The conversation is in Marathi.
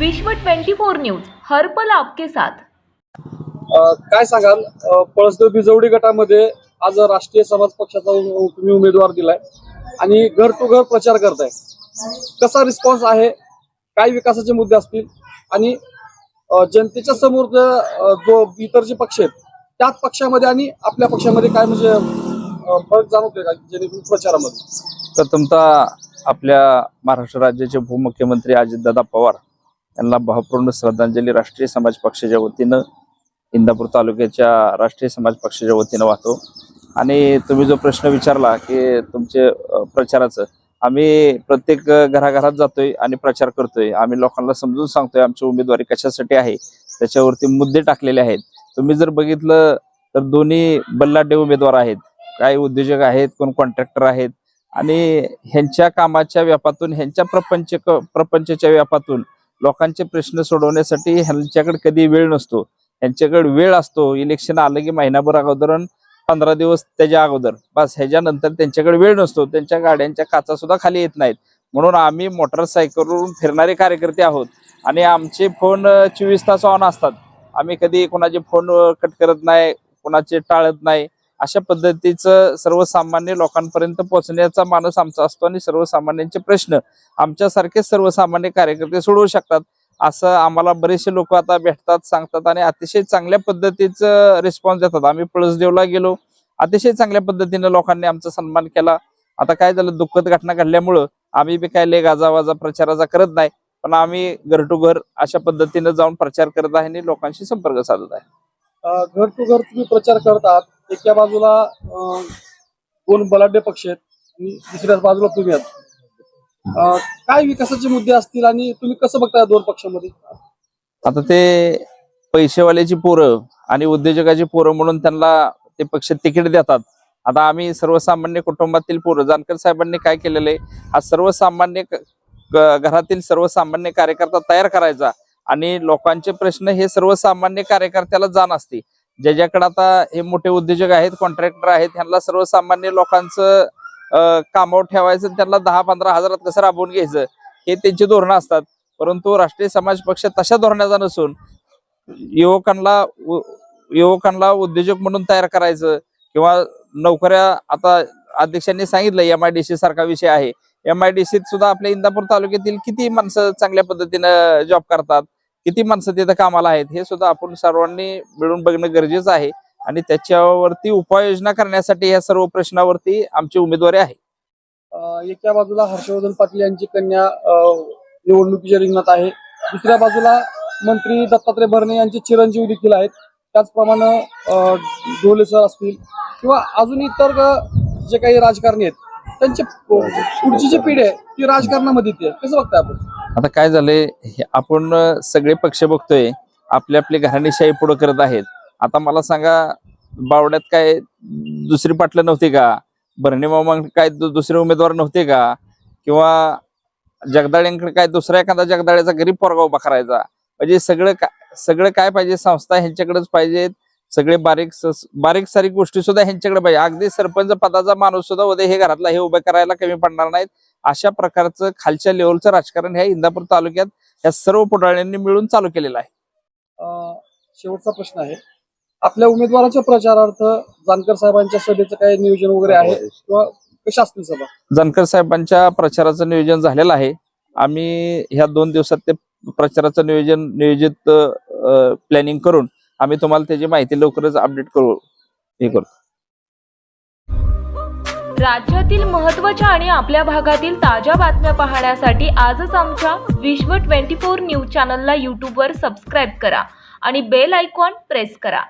विश्व 24 न्यूज हर पल आपके साथ. अ, काय सांगाल? अ, पळसदेव बिजवडी गटामध्ये आज राष्ट्रीय समाज पक्षाचा तुम्ही उमेदवार दिलाय आणि घर टू घर प्रचार करताय. कसा रिस्पॉन्स आहे? काय विकासाचे मुद्दे असतील? आणि अ, जनतेच्या समोर ज- अ, जो इतर जे पक्ष आहेत त्याच पक्षामध्ये आणि आपल्या पक्षामध्ये काय म्हणजे अ, फरक जाणवतोय का जेणेकरून प्रचारामध्ये? प्रथमतः आपल्या महाराष्ट्र राज्याचे उपमुख्यमंत्री अजितदादा पवार त्यांना भावपूर्ण श्रद्धांजली राष्ट्रीय समाज पक्षाच्या वतीनं इंदापूर तालुक्याच्या राष्ट्रीय समाज पक्षाच्या वतीनं वाहतो. आणि तुम्ही जो प्रश्न विचारला की तुमचे प्रचाराचं आम्ही प्रत्येक घराघरात जातोय आणि प्रचार करतोय. आम्ही लोकांना समजून सांगतोय आमची उमेदवारी कशासाठी आहे त्याच्यावरती मुद्दे टाकलेले आहेत. तुम्ही जर बघितलं तर दोन्ही बल्लाढ्य उमेदवार आहेत. काही उद्योजक आहेत कोण कॉन्ट्रॅक्टर आहेत. आणि ह्यांच्या कामाच्या व्यापातून ह्यांच्या प्रपंच प्रपंचाच्या व्यापातून लोकांचे प्रश्न सोडवण्यासाठी ह्यांच्याकडे कधी वेळ नसतो. ह्यांच्याकडे वेळ असतो. इलेक्शन आलं की महिनाभर अगोदर पंधरा दिवस त्याच्या अगोदर. बस ह्याच्यानंतर त्यांच्याकडे वेळ नसतो. त्यांच्या गाड्यांच्या काचा सुद्धा खाली येत नाहीत. म्हणून आम्ही मोटरसायकलवरून फिरणारे कार्यकर्ते आहोत. आणि आमचे फोन चोवीस तास ऑन असतात. आम्ही कधी कोणाचे फोन कट करत नाही कोणाचे टाळत नाही. अशा पद्धतीचं सर्वसामान्य लोकांपर्यंत पोहोचण्याचा मानस आमचा असतो आणि सर्वसामान्यांचे प्रश्न आमच्यासारखे सर्वसामान्य कार्यकर्ते सोडवू शकतात. असं आम्हाला बरेचसे लोक आता भेटतात सांगतात आणि अतिशय चांगल्या पद्धतीचं रिस्पॉन्स देतात. आम्ही पळसदेवला गेलो. अतिशय चांगल्या पद्धतीनं लोकांनी आमचा सन्मान केला. आता काय झालं? दुःखद घटना घडल्यामुळं आम्ही बी काय लय गाजावाजा प्रचाराचा करत नाही. पण आम्ही घर टू घर अशा पद्धतीनं जाऊन प्रचार करत आहे आणि लोकांशी संपर्क साधत आहे. घर टू घर तुम्ही प्रचार करतात एका बाजूला दोन बलाढ्य पक्ष आहेत आणि दुसऱ्या बाजूला तुम्ही आहात. काय विकासाचे मुद्दे असतील आणि तुम्ही कसं बघता दोन पक्षामध्ये? आता ते पैसेवाल्याची पोरं आणि उद्योजकाची पोरं म्हणून त्यांना ते पक्ष तिकीट देतात. आता आम्ही सर्वसामान्य कुटुंबातील पोरं जानकर साहेबांनी काय केलेलं आहे? हा सर्वसामान्य घरातील सर्वसामान्य कार्यकर्ता तयार करायचा आणि लोकांचे प्रश्न हे सर्वसामान्य कार्यकर्त्याला जाण असते. ज्याच्याकडे आता हे मोठे उद्योजक आहेत कॉन्ट्रॅक्टर आहेत ह्यांना सर्वसामान्य लोकांचं कामावर ठेवायचं त्यांना दहा पंधरा हजारात कसं राबवून घ्यायचं हे त्यांची धोरणं असतात. परंतु राष्ट्रीय समाज पक्ष तशा धोरणाचा नसून युवकांना युवकांना उद्योजक म्हणून तयार करायचं किंवा नोकऱ्या आता अध्यक्षांनी सांगितलं एम आय डी सी सारखा विषय आहे. एम आय डी सीत सुद्धा आपल्या इंदापूर तालुक्यातील किती माणसं चांगल्या पद्धतीनं जॉब करतात? किती माणसं तिथं कामाला आहेत हे सुद्धा आपण सर्वांनी मिळून बघणं गरजेचं आहे. आणि त्याच्यावरती उपाययोजना करण्यासाठी या सर्व प्रश्नावरती आमची उमेदवारी आहे. एका बाजूला हर्षवर्धन पाटील यांची कन्या निवडणुकीच्या रिंगणात आहे. दुसऱ्या बाजूला मंत्री दत्तात्रय भरणे यांचे चिरंजीव देखील आहेत. त्याचप्रमाणे अ, ढोले सर असतील किंवा अजून इतर जे काही राजकारणी आहेत त्यांची पुढची जी पिढी आहे ती राजकारणामध्ये येते. कसं बघताय आपण? आता काय झालंय हे आपण सगळे पक्ष बघतोय आपली आपली घराणीशाही पुढे करत आहेत. आता मला सांगा बावड्यात काय दुसरी पाटलं नव्हती का? भरणे मामा काय दुसरे उमेदवार नव्हते का? किंवा जगदाळ्यांकडे काय दुसऱ्या एखादा जगदाळ्याचा गरीब पोरगा उभा करायचा? म्हणजे सगळं का सगळं काय पाहिजे संस्था ह्यांच्याकडेच पाहिजेत? सगळे बारीक बारीक सारीक गोष्टी सुद्धा ह्यांच्याकडे पाहिजे. अगदी सरपंच पदाचा माणूस सुद्धा उद्या हे घरातला हे उभं करायला कमी पडणार नाहीत. अशा प्रकारचं खालच्या लेवलचं राजकारण ह्या इंदापूर तालुक्यात या सर्व पुढाऱ्यांनी मिळून चालू केलेलं आहे. शेवटचा प्रश्न आहे. आपल्या उमेदवाराच्या प्रचारार्थ जानकर साहेबांच्या सभेचं काही नियोजन वगैरे आहे किंवा कशा असतील सभा? जानकर साहेबांच्या प्रचाराचं नियोजन झालेलं आहे. आम्ही ह्या दोन दिवसात ते प्रचाराचं नियोजन नियोजित प्लॅनिंग करून आम्ही तुम्हाला त्याची माहिती लवकरच अपडेट करू हे करू राज्यातील महत्त्वाच्या आणि आपल्या भागातील ताज्या बातम्या पाहण्यासाठी आजच आमच्या विश्व 24 न्यूज चॅनलला यूट्यूबवर सबस्क्राईब करा आणि बेल आयकॉन प्रेस करा.